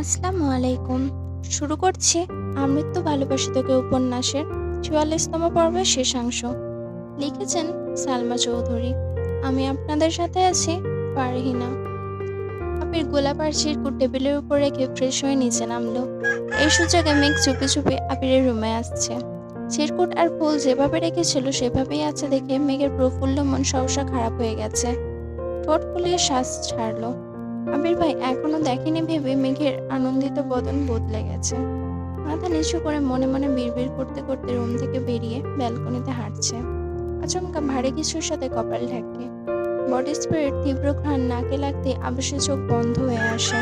আসসালামু আলাইকুম। শুরু করছি আমৃত্যু ভালোবাসি তোকে উপন্যাসের চুয়াল্লিশতম পর্বের শেষাংশ লিখেছেন সালমা চৌধুরী। আমি আপনাদের সাথে আছি ফারহিনা। আপির গোলাপ আর চিরকুট টেবিলের উপর রেখে ফ্রেশ হয়ে নিচে নামলো। এই সুযোগে মেঘ চুপি চুপি আপিরের রুমে আসছে। চিরকুট আর ফুল যেভাবে রেখেছিল সেভাবেই আছে দেখে মেঘের প্রফুল্ল মন সহসা খারাপ হয়ে গেছে। ঠোঁট ফুলিয়ে শ্বাস ছাড়লো। আবির ভাই, এখনও দেখেনি ভেবে মেঘের আনন্দিত বদন বদলে গেছে। মাথা নিচু করে মনে মনে বিড়বিড় করতে করতে রুম থেকে বেরিয়ে ব্যালকনিতে হাঁটছে। আচমকা ভারী কিছুর সাথে কপাল ঢাকে। বডি স্পিরিট তীব্র ঘ্রাণ নাকে লাগতে আবেশে চোখ বন্ধ হয়ে আসে।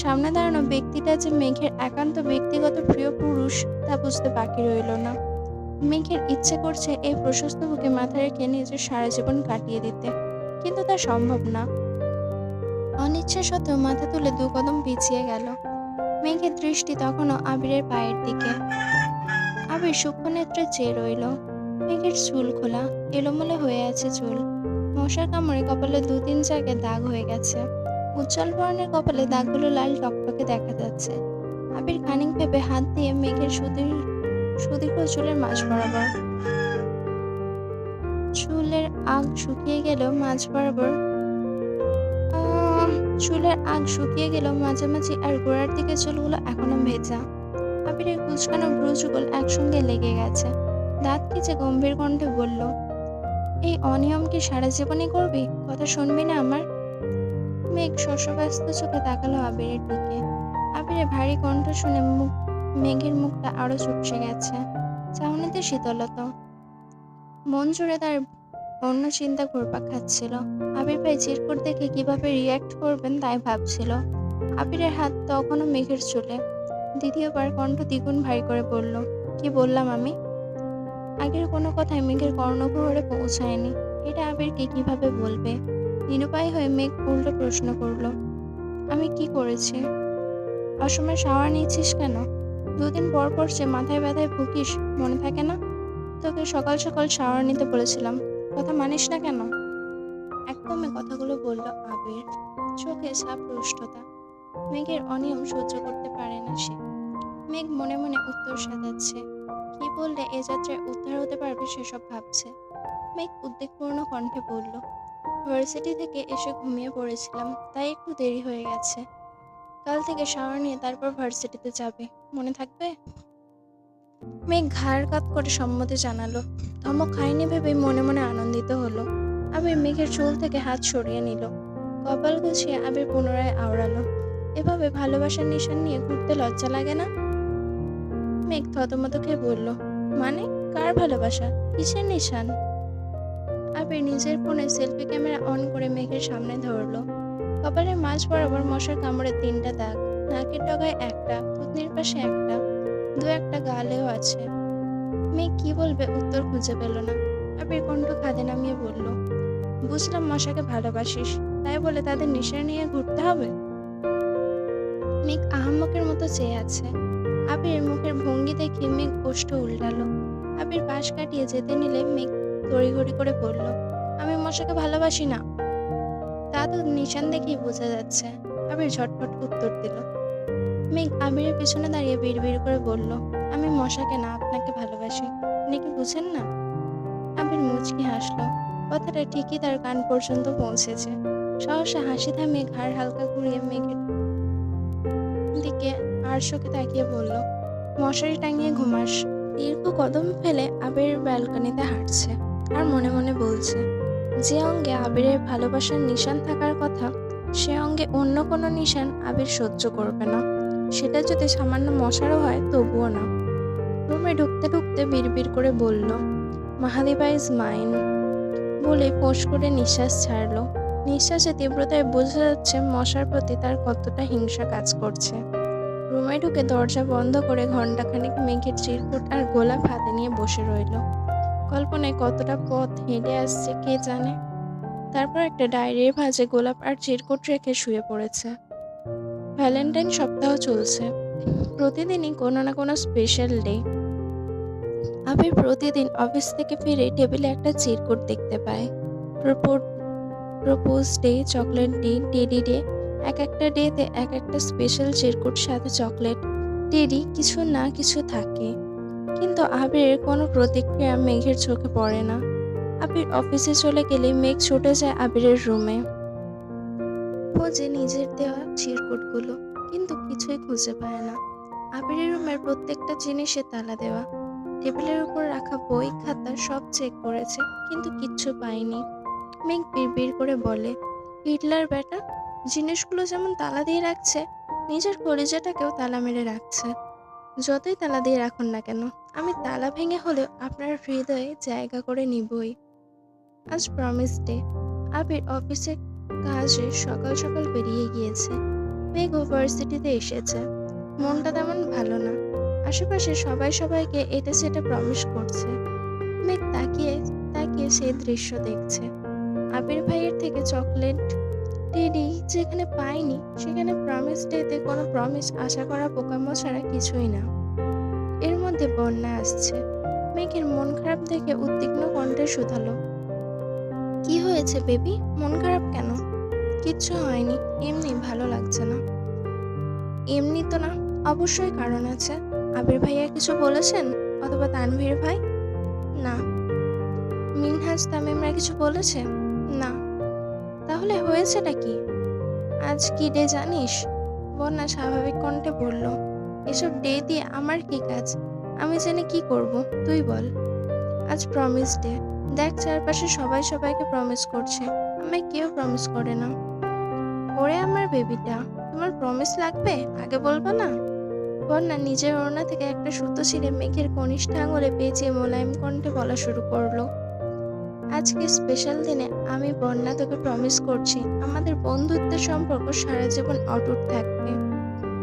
সামনে দাঁড়ানো ব্যক্তিটা যে মেঘের একান্ত ব্যক্তিগত প্রিয় পুরুষ, তা বুঝতে বাকি রইল না। মেঘের ইচ্ছে করছে এই প্রশস্ত বুকে মাথা রেখে নিজের সারা জীবন কাটিয়ে দিতে, কিন্তু তা সম্ভব না। অনিচ্ছা সত্ত্বেও মাথা তুলে দু কদম পিছিয়ে গেল। মেঘের দৃষ্টি তখনও আবিরের পায়ের দিকে। আবির সূক্ষ্ম নেত্রে চেয়ে রইল। মেঘের চুল খোলা, এলোমেলো হয়ে আছে চুল। মশার কামড়ে কপালে দু তিন জায়গায় দাগ হয়ে গেছে। উজ্জ্বল বর্ণের কপালে দাগগুলো লাল টকটকে দেখা যাচ্ছে। আবির খানিক ভেবে হাত দিয়ে মেঘের সুদীর, সুদীর্ঘ চুলের মাঝ বরাবর। চুলের আগ শুকিয়ে গেলেও মাঝ বরাবর চুলের আগ শুকিয়ে গেল মাঝামাঝি আর গোড়ার দিকে চুলগুলো এখনও ভেজা। আবিরের কুচকানো ব্রুজগুলো একসঙ্গে লেগে গেছে। দাঁত খিচে গম্ভীর কণ্ঠে বলল, এই অনিয়ম কি সারা জীবনে করবি? কথা শুনবি না আমার? মেঘ শস্যব্যস্ত চোখে তাকালো আবিরের দিকে। আবিরের ভারী কণ্ঠ শুনে মুখ, মেঘের মুখটা আরও চুপসে গেছে। চাউনিতে শীতলতা। মন জুড়ে তার অন্য চিন্তা ঘুরপাক খাচ্ছিল। আবির ভাই চিরকুট দেখে কীভাবে রিয়্যাক্ট করবেন তাই ভাবছিল। আবিরের হাত তখনও মেঘের চুলে। দ্বিতীয়বার কণ্ঠ দ্বিগুণ ভারী করে বলল, কি বললাম আমি? আগের কোনো কথাই মেঘের কর্ণকুহরে পৌঁছায়নি। এটা আবিরকে কীভাবে বলবে? নিরুপায় হয়ে মেঘ উল্টো প্রশ্ন করল, আমি কি করেছি? অসময় শাওয়ার নিচ্ছিস কেন? দুদিন পর পর সে মাথায় ব্যথায় ভুকিস মনে থাকে না? তোকে সকাল সকাল শাওয়ার নিতে বলেছিলাম। কথা মানিস না কেন? একদমে কথাগুলো বলল আবির। চোখে সাপ রুষ্টতা। মেঘের অনিয়ম সহ্য করতে পারে না সে। মেঘ মনে মনে উত্তর সাজাচ্ছে। কি বললে এ যাত্রায় উদ্ধার হতে পারবে সেসব ভাবছে। মেঘ উদ্বেগপূর্ণ কণ্ঠে বলল, ভার্সিটি থেকে এসে ঘুমিয়ে পড়েছিলাম, তাই একটু দেরি হয়ে গেছে। কাল থেকে শাওয়ার নিয়ে তারপর ভার্সিটিতে যাবে। মনে থাকবে? মেঘ ঘাড় কাত করে সম্মতি জানালো। ধমক খায়নি ভেবে মনে মনে আনন্দিত হলো। আবির মেঘের চুল থেকে হাত সরিয়ে নিল। কপাল গুছিয়ে আবির পুনরায় আওড়ালো। এভাবে ভালোবাসার নিশান নিয়ে ঘুরতে লজ্জা লাগে না? মেঘ থতমত খেয়ে বলল মানে? কার ভালোবাসা? কিসের নিশান? আবির নিজের ফোনে সেলফি ক্যামেরা অন করে মেঘের সামনে ধরলো। কপালের মাঝ বরাবর মশার কামড়ে তিনটা দাগ, নাকের ডগায় একটা, থুতনির পাশে একটা। দু একটা গালেও আছে। মেয়ে কি বলবে? উত্তর খুঁজে পেল না। আবির কণ্ঠ খাদে নামিয়ে বলল, বুঝলাম মশাকে ভালোবাসিস। তাই বলে তাদের নেশা নিয়ে ঘুরতে হবে? মেঘ আহাম্মকের মতো চেয়ে আছে। আবির মুখের ভঙ্গি দেখে মেঘ ওষ্ঠ উল্টালো। আবির পাশ কাটিয়ে যেতে নিলে মেঘ তড়িঘড়ি করে বলল, আমি মশাকে ভালোবাসি না। তা তো নিশান দেখেই বোঝা যাচ্ছে। আবির ঝটপট উত্তর দিল মেঘ আবিরের পেছনে দাঁড়িয়ে বিড়বিড় করে বলল, আমি মশাকে না, আপনাকে ভালোবাসি। আপনি কি বুঝেন না? আবির মুচকি হাসলো। কথাটা ঠিকই তার কান পর্যন্ত পৌঁছেছে। সহসা হাসি থামিয়ে ঘাড় হালকা ঘুরিয়ে মেঘের দিকে আরশোকে তাকিয়ে বলল, মশারি টাঙিয়ে ঘুমাস। দীর্ঘ কদম ফেলে আবির ব্যালকনিতে হাঁটছে আর মনে মনে বলছে, যে অঙ্গে আবিরের ভালোবাসার নিশান থাকার কথা, সে অঙ্গে অন্য কোনো নিশান আবির সহ্য করবে না। সেটা যদি সামান্য মশারও হয়, তবুও না। রুমে ঢুকতে ঢুকতে বিড়বিড় করে বলল মাহাদিবা ইজ মাইন। বলে ফোঁস করে নিঃশ্বাস ছাড়লো। নিঃশ্বাসে তীব্রতায় বোঝা যাচ্ছে মশার প্রতি তার কতটা হিংসা কাজ করছে। রুমে ঢুকে দরজা বন্ধ করে ঘন্টাখানেক মেঘের চিরকুট আর গোলাপ হাতে নিয়ে বসে রইল। কল্পনায় কতটা পথ হেঁটে আসছে কে জানে? তারপর একটা ডায়েরির ভাঁজে গোলাপ আর চিরকুট রেখে শুয়ে পড়েছে। ভ্যালেন্টাইন সপ্তাহ চলছে। প্রতিদিনই কোনো না কোনো স্পেশাল ডে আবির প্রতিদিন অফিস থেকে ফিরে টেবিলে একটা চিরকুট দেখতে পায় propose day chocolate day teddy day এক একটা ডেতে এক একটা স্পেশাল চিরকুট সাথে চকলেট টেডি কিছু না কিছু থাকে। কিন্তু আবিরের কোনো প্রতিক্রিয়া মেঘের চোখে পড়ে না। আবির অফিসে চলে গেলে মেঘ ছুটে যায় আবিরের রুমে খোঁজে নিজের দেওয়া চিরকুটগুলো কিন্তু কিছুই খুঁজে পায় না। আবিরের রুমের প্রত্যেকটা জিনিসে তালা দেওয়া, টেবিলের উপর রাখা বই, খাতা সব চেক করেছে, কিন্তু কিচ্ছু পায়নি। মেঘ বিড়বিড় করে বলে, হিটলার বেটা, জিনিসগুলো যেমন তালা দিয়ে রাখছে, নিজের কলিজাটাকেও তালা মেরে রাখছে। যতই তালা দিয়ে রাখুন না কেন, আমি তালা ভেঙে হলেও আপনার হৃদয়ে জায়গা করে নিবই। আজ প্রমিস ডে আবির অফিসে কাজে সকাল সকাল বেরিয়ে গিয়েছে। মেঘ ভার্সিটিতে এসেছে। মনটা তেমন ভালো না। আশেপাশে সবাই সবাইকে এটা সেটা প্রমিস করছে। মেঘ তাকিয়ে তাকিয়ে সেই দৃশ্য দেখছে। আবির ভাইয়ের থেকে চকলেট টেডি যেখানে পায়নি, সেখানে প্রমিস ডেতে কোনো প্রমিস আশা করা বোকামো ছাড়া কিছুই না। এর মধ্যে বন্যা আসছে। মেঘের মন খারাপ দেখে উদ্বিগ্ন কণ্ঠে শুধালো। কি হয়েছে বেবি? মন খারাপ কেন? কিচ্ছু হয়নি। এমনি ভালো লাগছে না। এমনি তো না, অবশ্যই কারণ আছে। আবির ভাইয়া কিছু বলেছেন? অথবা তানভীর ভাই? না। মিনহাজ তামিমরা কিছু বলেছে? না। তাহলে হয়েছেটা কি? আজ কি ডে জানিস? বন্যা স্বাভাবিক কণ্ঠে বলল, এসব ডে দিয়ে আমার কি কাজ? আমি জেনে কি করব? তুই বল। আজ প্রমিস ডে। দেখ, চারপাশে সবাই সবাইকে প্রমিস করছে। আমায় কেউ প্রমিস করে না। ওরে আমার বেবিটা তোমার প্রমিস লাগবে? আগে বলব না? বন্যা নিজের ওড়না থেকে একটা সুতো ছিঁড়ে মেঘের কনিষ্ঠ আঙুলে পেঁচিয়ে মোলায়েম কণ্ঠে বলা শুরু করল। আজকে স্পেশাল দিনে আমি বন্যা তোকে প্রমিস করছি। আমাদের বন্ধুত্বের সম্পর্ক সারা জীবন অটুট থাকবে।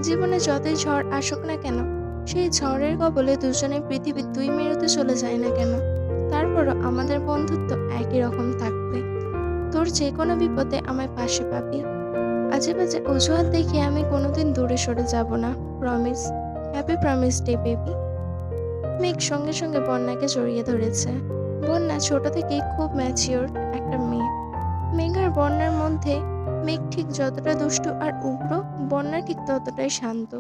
জীবনে যতই ঝড় আসুক না কেন, সেই ঝড়ের কবলে দুজনে পৃথিবীর দুই মেরুতে চলে যায় না কেন? তারপরও আমাদের বন্ধুত্ব একই রকম থাকবে। তোর যে কোনো বিপদে আমায় পাশে পাবি। আজে বাজে অজুহাত দেখে আমি কোনোদিন দূরে সরে যাব না promise happy promise day baby মেঘ সঙ্গে সঙ্গে বন্যাকে জড়িয়ে ধরেছে। বন্যা ছোট থেকেই খুব ম্যাচিওর একটা মেয়ে। মেঘ আর বন্যার মধ্যে মেঘ ঠিক যতটা দুষ্টু আর উগ্র, বন্যা ঠিক ততটাই শান্ত।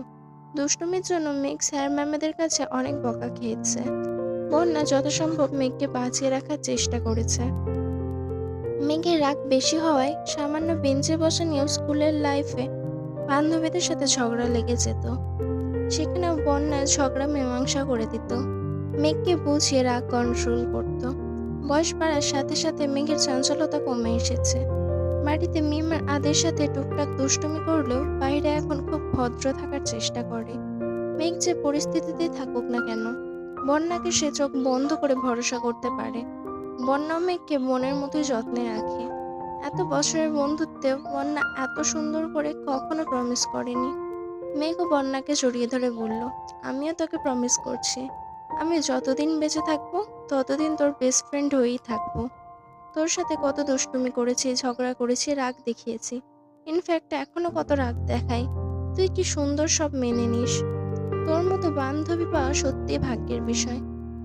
দুষ্টুমির জন্য মেঘ স্যার ম্যামেদের কাছে অনেক বকা খেয়েছে। বন্যা যথাসম্ভব মেঘকে বাঁচিয়ে রাখার চেষ্টা করেছে। মেঘের রাগ বেশি হওয়ায় সামান্য বেঞ্চে বসা নিয়েও স্কুলের লাইফে বান্ধবীদের সাথে ঝগড়া লেগে যেত। সেখানেও বন্যা ঝগড়া মীমাংসা করে দিত। মেঘকে বুঝিয়ে রাগ কন্ট্রোল করত। বয়স বাড়ার সাথে সাথে মেঘের চঞ্চলতা কমে এসেছে। বাড়িতে মিমের আদের সাথে টুকটাক দুষ্টুমি করলেও বাইরে এখন খুব ভদ্র থাকার চেষ্টা করে। মেঘ যে পরিস্থিতিতে থাকুক না কেন বন্যাকে সে চোখ বন্ধ করে ভরসা করতে পারে। বন্যা মেঘকে মনের মতোই যত্নে রাখে। এত বছরের বন্ধুত্বে বন্যা এত সুন্দর করে কখনো প্রমিস করেনি। মেঘ ও বন্যাকে জড়িয়ে ধরে বলল, আমিও তোকে প্রমিস করছি। আমি যতদিন বেঁচে থাকব, ততদিন তোর বেস্ট ফ্রেন্ড হয়েই থাকব। তোর সাথে কত দুষ্টুমি করেছি, ঝগড়া করেছি, রাগ দেখিয়েছি। ইনফ্যাক্ট এখনও কত রাগ দেখাই তুই কি সুন্দর সব মেনে নিস। তোর মতো বান্ধবী পাওয়া সত্যি ভাগ্যের বিষয়।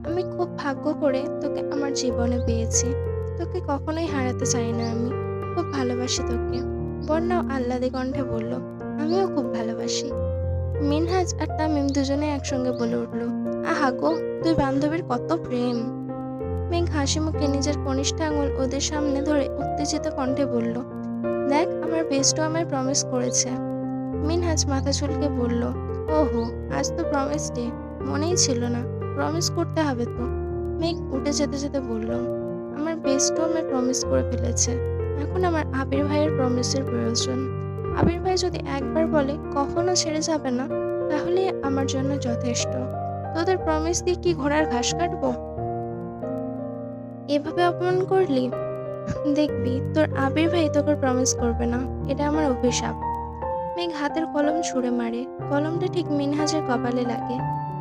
আমি খুব ভাগ্য করে তোকে আমার জীবনে পেয়েছি। তোকে কখনোই হারাতে চাই না আমি। খুব ভালোবাসি তোকে। বন্যাও আহ্লাদে কণ্ঠে বলল, আমিও খুব ভালোবাসি। মিনহাজ আর তামিম দুজনে একসঙ্গে বলে উঠল, আহা গো দুই বান্ধবীর কত প্রেম! মেঘ হাসি মুখে নিজের কনিষ্ঠ আঙুল ওদের সামনে ধরে উত্তেজিত কণ্ঠে বলল, দেখ, আমার বেস্টও আমায় প্রমিস করেছে। মিনহাজ মাথা চুলকে বলল ওহো, আজ তো প্রমিস ডে মনেই ছিল না। প্রমিস করতে হবে তো। মেঘ উঠে যেতে যেতে বলল, আমার বেস্টও আমায় প্রমিস করে ফেলেছে। এখন আমার আবির ভাইয়ের প্রমিসের প্রয়োজন। আবির ভাই যদি একবার বলে, কখনো ছেড়ে যাবে না, তাহলে আমার জন্য যথেষ্ট। তোদের প্রমিস দিয়ে কি ঘোড়ার ঘাস কাটবো? এভাবে অপমান করলি? দেখবি, তোর আবির ভাই তোকে প্রমিস করবে না। এটা আমার অভিশাপ। মেঘ হাতের কলম ছুঁড়ে মারে। কলমটা ঠিক মিনহাজের কপালে লাগে।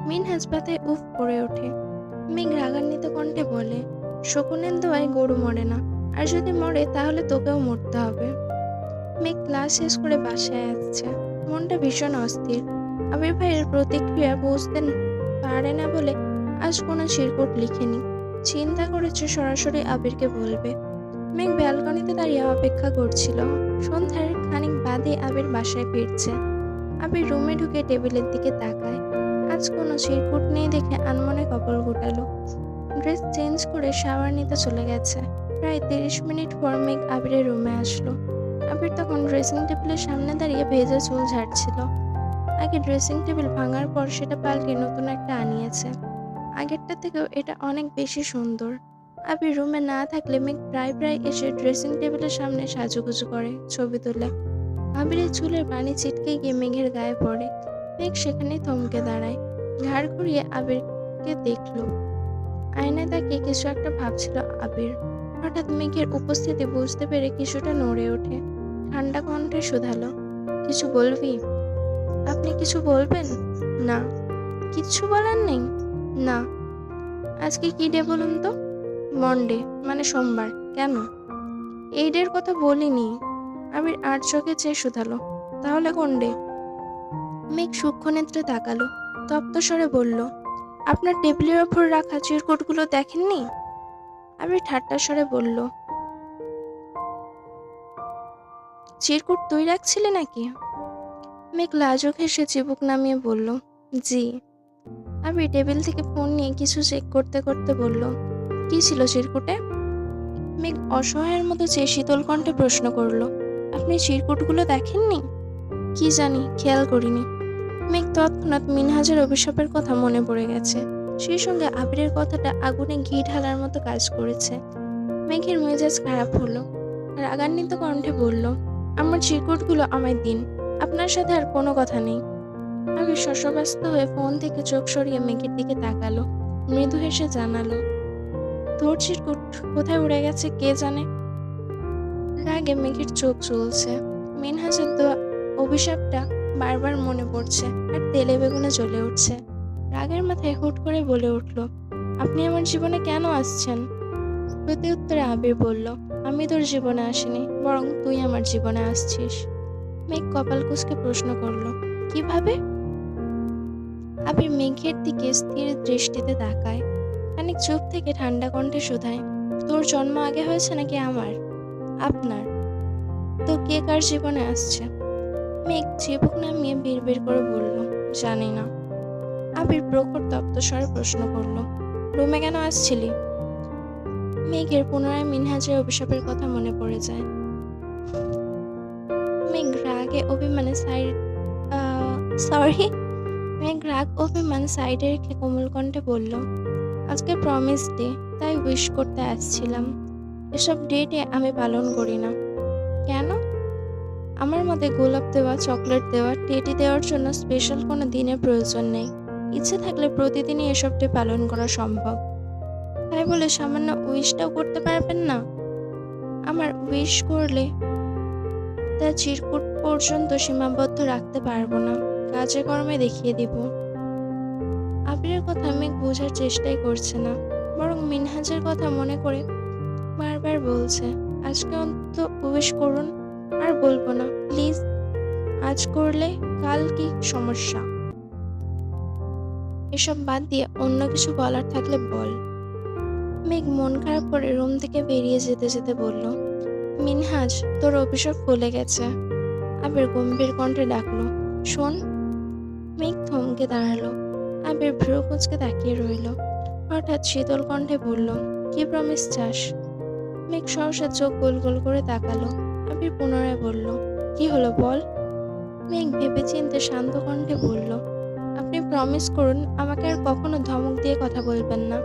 মিনহাজ ব্যথায় উফ করে ওঠে। মেঘ রাগান্বিত কণ্ঠে বলে, শকুনের দোয়ায় গরু মরে না। আর যদি মরে, তাহলে তোকেও মরতে হবে। মেঘ ক্লাস শেষ করে বাসায় আসছে। মনটা ভীষণ অস্থির। আবির ভাইয়ের প্রতিক্রিয়া বুঝতে পারে না বলে আজ কোনো চিরকুট লিখেনি। চিন্তা করেছে সরাসরি আবিরকে বলবে। মেঘ ব্যালকনিতে দাঁড়িয়ে অপেক্ষা করছিল। সন্ধ্যার খানিক বাদে আবির বাসায় ফিরছে। আবির রুমে ঢুকে টেবিলের দিকে তাকায়। আজ কোনো চিরকুট নেই দেখে আনমনে কপাল গোটালো ড্রেস চেঞ্জ করে শাওয়ার নিতে চলে গেছে। প্রায় তিরিশ মিনিট পর মেঘ আবিরের রুমে আসলো। আবির তখন ড্রেসিং টেবিলের সামনে দাঁড়িয়ে ভেজা চুল ঝাড়ছিল। আগে ড্রেসিং টেবিল ভাঙার পর সেটা পাল্টে নতুন একটা আনিয়েছে। আগেরটা থেকেও এটা অনেক বেশি সুন্দর। আবির রুমে না থাকলে মেঘ প্রায় প্রায় এসে ড্রেসিং টেবিলের সামনে সাজুগুজু করে, ছবি তোলে। আবিরের চুলের পানি ছিটকে গিয়ে মেঘের গায়ে পড়ে। মেঘ সেখানে থমকে দাঁড়ায়। ঘাড় ঘুরিয়ে আবিরকে দেখল। আয়নায় তাকে কিছু একটা ভাবছিল আবির। হঠাৎ মেঘের উপস্থিতি বুঝতে পেরে কিছুটা নড়ে ওঠে। ঠান্ডা কণ্ঠে শুধালো, কিছু বলবি? আপনি কিছু বলবেন? না। কিচ্ছু বলার নেই? না। আজকে কি ডে বলুন তো? মন্ডে মানে সোমবার। কেন? এই ডের কথা বলিনি। আমির আট চোখে চেয়ে শুধালো। তাহলে কোন ডে? মেঘ সূক্ষ্ম নেত্রে তাকালো, তপ্ত স্বরে বলল, আপনার টেবিলের ওপর রাখা চিরকুটগুলো দেখেননি? আবির ঠাট্টা স্বরে বলল চিরকুট তুই রাখছিলে নাকি? মেঘ লাজুক হেসে চিবুক নামিয়ে বলল, জি। আবির টেবিল থেকে ফোন নিয়ে কিছু চেক করতে করতে বলল কি ছিল চিরকুটে মেঘ অসহায়ের মতো চেয়ে শীতল কণ্ঠে প্রশ্ন করল, আপনি চিরকুটগুলো দেখেননি? কি জানি, খেয়াল করিনি। মেঘ তৎক্ষণাৎ মিনহাজের অভিশাপের কথা মনে পড়ে গেছে। সেই সঙ্গে আবিরের কথাটা আগুনে ঘি ঢালার মতো কাজ করেছে। মেঘের মেজাজ খারাপ হলো রাগান্বিত কণ্ঠে বলল, আমার চিরকুটগুলো আমায় দিন, আপনার সাথে আর কোনো কথা নেই। আমি শশব্যস্ত হয়ে ফোন থেকে চোখ সরিয়ে মেঘের দিকে তাকালো। মৃদু হেসে জানালো তোর কোথায় উড়ে গেছে কে জানে? রাগে মেঘের চোখ চলছে মিনহাজের দেওয়া অভিশাপটা বারবার মনে পড়ছে আর তেলে বেগুনে জ্বলে উঠছে। রাগের মাথায় হুট করে বলে উঠল, আপনি আমার জীবনে কেন আসছেন? প্রতি উত্তরে আবির বলল, আমি তোর জীবনে আসিনি, বরং তুই আমার জীবনে আসছিস। মেঘ কপাল কুচকে প্রশ্ন করল, কীভাবে? আবির মেঘের দিকে স্থির দৃষ্টিতে তাকায়। খানিক চুপ থেকে ঠান্ডা কণ্ঠে শোধায়, তোর জন্ম আগে হয়েছে নাকি আমার? আপনার। তো কে কার জীবনে আসছে? মেঘ চিবুক নামিয়ে বিড় করে বলল, জানি না। আবির প্রখর স্বরে প্রশ্ন করল, রুমে কেন আসছিলি? মেঘের পুনরায় মিনহাজের অভিশাপের কথা মনে পড়ে যায়। মেঘ রাগে অভিমানে সাইড সরি মেঘ রাগ অভিমান সাইডে রেখে কোমল কণ্ঠে বলল আজকে প্রমিস ডে তাই উইশ করতে আসছিলাম। এসব ডেটে আমি পালন করি না। কেন? আমার মতে গোলাপ দেওয়া চকলেট দেওয়া টেটি দেওয়ার জন্য স্পেশাল কোনো দিনের প্রয়োজন নেই। ইচ্ছে থাকলে প্রতিদিনই এসব ডে পালন করা সম্ভব। তাই বলে সামান্য উইশটাও করতে পারবেন না? আমার উইশ করলে তা চিরকুট পর্যন্ত সীমাবদ্ধ রাখতে পারব না। কাজে কর্মে দেখিয়ে দিব। আবিরের কথা মেঘ বোঝার চেষ্টাই করছে না। বরং মিনহাজের কথা মনে করে বারবার বলছে, আজকে অন্তত প্রবেশ করুন, আর বলব না। প্লিজ, আজ করলে কাল কি সমস্যা? এসব বাদ দিয়ে অন্য কিছু বলার থাকলে বল। মেঘ মন খারাপ করে রুম থেকে বেরিয়ে যেতে যেতে বলল, মিনহাজ, তোর অভিশাপ ফুলে গেছে। আবার গম্ভীর কণ্ঠে ডাকলো, শোন। মেঘ থমকে দাঁড়াল। আবির ভ্রু কুচকে তাকিয়ে রইল। হঠাৎ শীতল কণ্ঠে বলল, কি প্রমিস চাস? মেঘ সহসা চোখ গোল গোল করে তাকালো। আবির পুনরায় বলল, কি হলো বল? মেঘ ভেবে চিনতে শান্ত কণ্ঠে বলল, আপনি প্রমিস করুন, আমাকে আর কখনো ধমক দিয়ে কথা বলবেন না।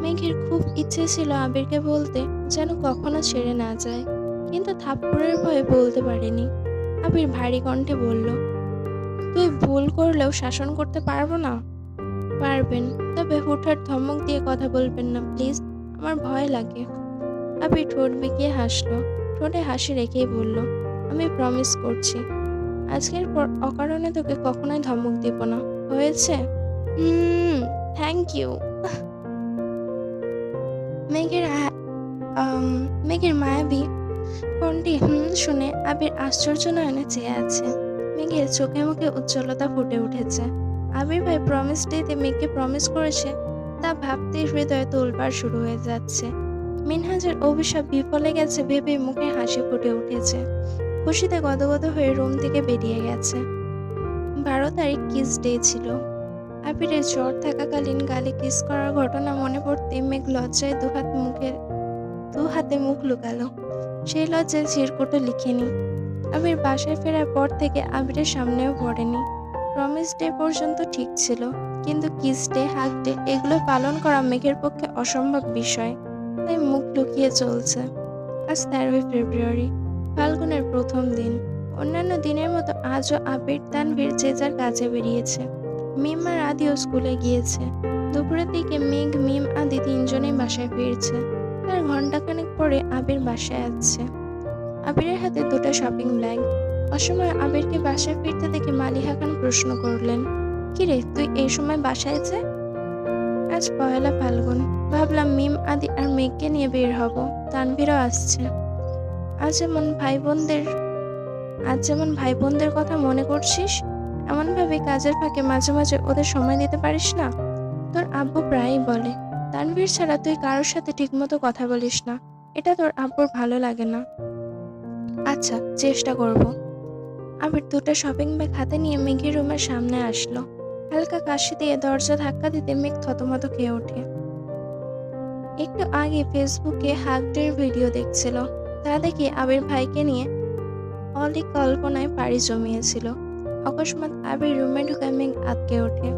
মেঘের খুব ইচ্ছে ছিল আবিরকে বলতে, যেন কখনো ছেড়ে না যায়। কিন্তু থাপ্পড়ের ভয়ে বলতে পারেনি। আবির ভারী কণ্ঠে বলল তুই ভুল করলেও শাসন করতে পারব না? পারবেন, তবে হুটহাট ধমক দিয়ে কথা বলবেন না, প্লিজ। আমার ভয় লাগে। আবির ঠোঁট বেঁকিয়ে হাসলো। ঠোঁটে হাসি রেখেই বলল, আমি প্রমিস করছি। আজকের পর অকারণে তোকে কখনোই ধমক দিব না। হয়েছে? হুম থ্যাংক ইউ মেঘের মেঘের মায়াবী কণ্ঠে হুম শুনে আবির আশ্চর্য নয়নে চেয়ে আছে। মেঘের চোখে মুখে উজ্জ্বলতা ফুটে উঠেছে। আবির ভাই প্রমিস ডেতে মেঘকে প্রমিস করেছে, তা ভাবতেই হৃদয়ে তোলবার শুরু হয়ে যাচ্ছে। মিনহাজের অভিশাপ বিফলে গেছে ভেবে মুখে হাসি ফুটে উঠেছে। খুশিতে গদগদ হয়ে রুম থেকে বেরিয়ে গেছে। বারো তারিখ কিস ডে ছিল। আবিরের জ্বর থাকাকালীন গালে কিস করার ঘটনা মনে পড়তে মেঘ লজ্জায় দুহাত মুখে দু হাতে মুখ লুকালো। সেই লজ্জায় চিরকুটও লিখেনি আবির বাসায় ফেরার পর থেকে আবিরের সামনেও পড়েনি। প্রমিস ডে পর্যন্ত ঠিক ছিল, কিন্তু কিস ডে হাক ডে এগুলো পালন করা মেঘের পক্ষে অসম্ভব বিষয়, তাই মুখ লুকিয়ে চলছে। আজ তেরোই ফেব্রুয়ারি, ফাল্গুনের প্রথম দিন। অন্যান্য দিনের মতো আজও আবির, তানভীর যে যার কাজে বেরিয়েছে। মিম আর আদিও স্কুলে গিয়েছে। দুপুরের দিকে মেঘ, মিম, আদি তিনজনেই বাসায় ফিরছে। তার ঘন্টাখানেক পরে আবির বাসায় আসছে। আবিরের হাতে দুটো শপিং ব্যাগ অসময় আবিরকে বাসায় ফিরতে দেখে মালিহা খান প্রশ্ন করলেন, কিরে, তুই এই সময় বাসায় যে আজ পয়লা ফাল্গুন। ভাবলাম মিম, আদি আর মেঘকে নিয়ে বের হব। তানভীরও আসছে। আজ যেমন ভাই বোনদের আজ যেমন ভাই বোনদের কথা মনে করছিস, এমনভাবে কাজের ফাঁকে মাঝে মাঝে ওদের সময় দিতে পারিস না? তোর আব্বু প্রায়ই বলে, তানভীর ছাড়া তুই কারোর সাথে ঠিকমতো কথা বলিস না। এটা তোর আব্বুর ভালো লাগে না। আচ্ছা চেষ্টা করব। আবির দুটো শপিং ব্যাগ হাতে নিয়ে মেঘের রুমের সামনে আসলো। হালকা কাশি দিয়ে দরজা ধাক্কা দিতে মেঘ থতমত খেয়ে ওঠে। একটু আগে ফেসবুকে হাকডের ভিডিও দেখছিল। তা দেখে আবির ভাইকে নিয়ে অলি কল্পনায় পাড়ি জমিয়েছিল। অকস্মাৎ আবির রুমে ঢুকে মেঘ আটকে ওঠে।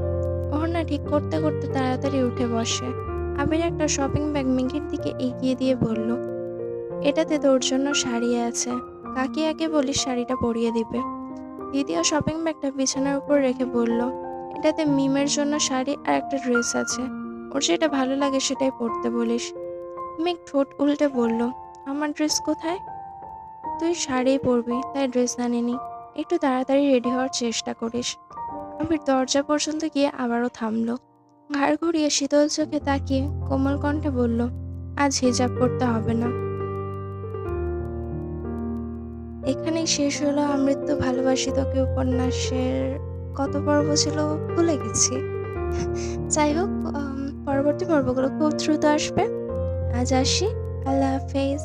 ওড়না ঠিক করতে করতে তাড়াতাড়ি উঠে বসে। আবির একটা শপিং ব্যাগ মেঘের দিকে এগিয়ে দিয়ে বলল এটাতে তোর জন্য শাড়ি আছে। কাকিয়াকে বলিস শাড়িটা পরিয়ে দিবে। দ্বিতীয় শপিং ব্যাগটা বিছানার উপর রেখে বলল, এটাতে মিমের জন্য শাড়ি আর একটা ড্রেস আছে। ওর যেটা ভালো লাগে সেটাই পরতে বলিস। মেঘ ঠোঁট উল্টে বলল, আমার ড্রেস কোথায়? তুই শাড়ি পরবি, তাই ড্রেস আনিনি একটু তাড়াতাড়ি রেডি হওয়ার চেষ্টা করিস। আবির দরজা পর্যন্ত গিয়ে আবারও থামলো। ঘাড় ঘুরিয়ে শীতল চোখে তাকিয়ে কোমল কণ্ঠে বলল, আজ হিজাব করতে হবে না। এখানেই শেষ হলো অমৃত ভালোবাসি তোকে উপন্যাসের কত পর্ব ছিল ভুলে গেছি। যাই হোক পরবর্তী পর্বগুলো খুব দ্রুত আসবে। আজ আসি, আল্লাহ হাফেজ।